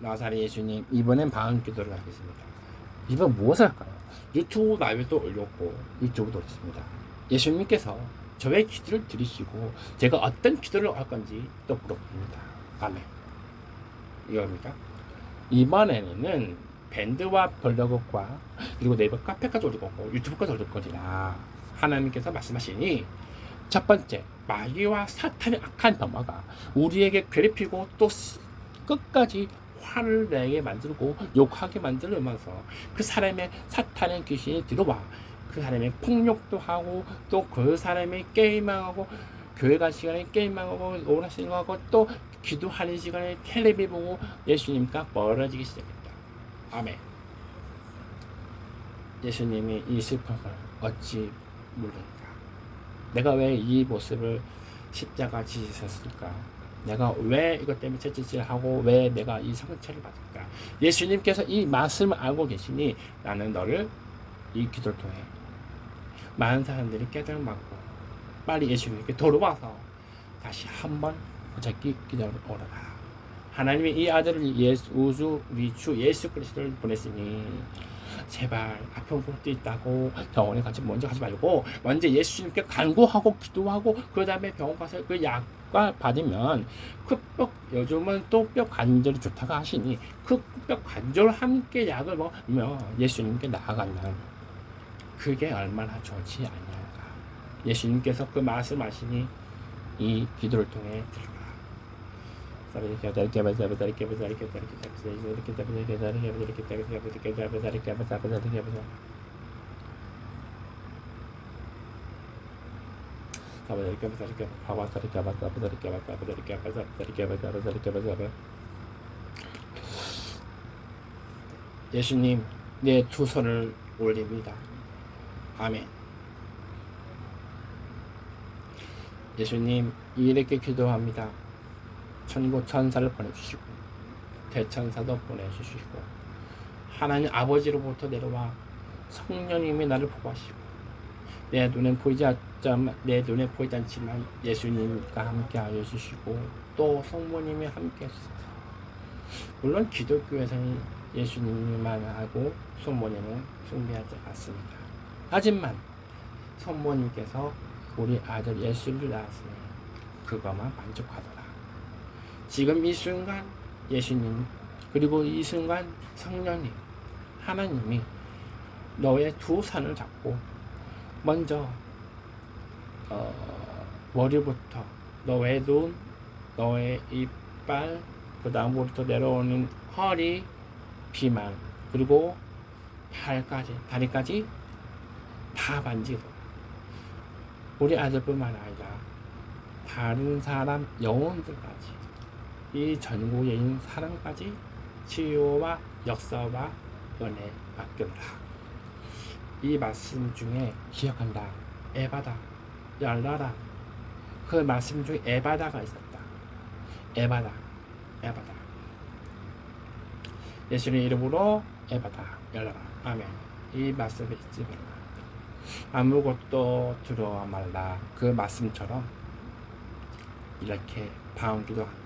나사렛 예수님 이번엔 방언 기도를 하겠습니다. 이번 무엇을 할까요? 유튜브 라이브도 올렸고 유튜브도 올렸습니다. 예수님께서 저의 기도를 들으시고 제가 어떤 기도를 할 건지 또 물어봅니다. 아멘. 이겁니까? 이번에는 밴드와 블로그과 그리고 네이버 카페까지 올릴 거고 유튜브까지 올릴 거니라 하나님께서 말씀하시니 첫 번째 마귀와 사탄의 악한 병마가 우리에게 괴롭히고 또 스- 끝까지 화를 내게 만들고 욕하게 만들면서 그 사람의 사탄의 귀신이 들어와 그 사람의 폭력도 하고 또 그 사람의 게임하고 교회 간 시간에 게임하고 오락실 하고 또 기도하는 시간에 텔레비 보고 예수님과 멀어지기 시작했다. 아멘. 예수님이 이 슬픔을 어찌 모르는가? 내가 왜 이 모습을 십자가 지셨을까? 내가 왜 이것 때문에 채찍질하고 왜 내가 이 상처를 받을까? 예수님께서 이 말씀을 알고 계시니 나는 너를 이 기도를 통해 많은 사람들이 깨달음 받고 빨리 예수님께 돌아와서 다시 한번 부잡기 기도를 오라라. 하나님이 이 아들을 예수 우주 주 예수 그리스도를 보냈으니 제발 아픈 곳도 있다고 병원에 가지 먼저 가지 말고 먼저 예수님께 간구하고 기도하고 그 다음에 병원 가서 그 약과 받으면 그뼈 요즘은 또 뼈 관절이 좋다고 하시니 그 뼈 관절 함께 약을 먹으면 예수님께 나아간다는 그게 얼마나 좋지 않냐가 예수님께서 그 말씀하시니 이 기도를 통해 들어라. 예수님, 내 두 손을 올립니다. 아멘. 예수님, 이렇게 기도합니다. 천국 천사를 보내주시고 대천사도 보내주시고 하나님 아버지로부터 내려와 성령님이 나를 보호하시고 내 눈엔 보이지 않지만 내 눈에 보이지 않지만 예수님과 함께 하여 주시고 또 성모님이 함께 하소서 물론 기독교에서는 예수님만 하고 성모님은 숭배하지 않습니다. 하지만 성모님께서 우리 아들 예수를 낳았으니 그것만 만족하더라 지금 이 순간 예수님 그리고 이 순간 성령님 하나님이 너의 두 손을 잡고 먼저 어, 머리부터 너의 눈, 너의 이빨, 그 다음부터 내려오는 허리, 비만, 그리고 발까지, 다리까지 다 만지고 우리 아들뿐만 아니라 다른 사람 영혼들까지 이 전국에 있는 사람까지 치유와 역사와 은혜 맡겨라. 이 말씀 중에 기억한다. 에바다, 열라라. 그 말씀 중에 에바다가 있었다. 에바다, 에바다. 예수님 이름으로 에바다, 열라라. 아멘. 이 말씀을 잊지 말라. 아무것도 들어와 말라. 그 말씀처럼 이렇게 방언기도 한다.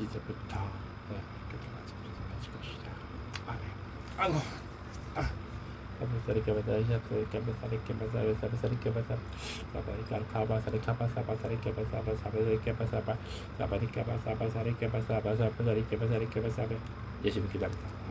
이제부터 네, 이렇게 들어가 서 것이다. 아멘. 아이고. 아. 예수님 기다립니다.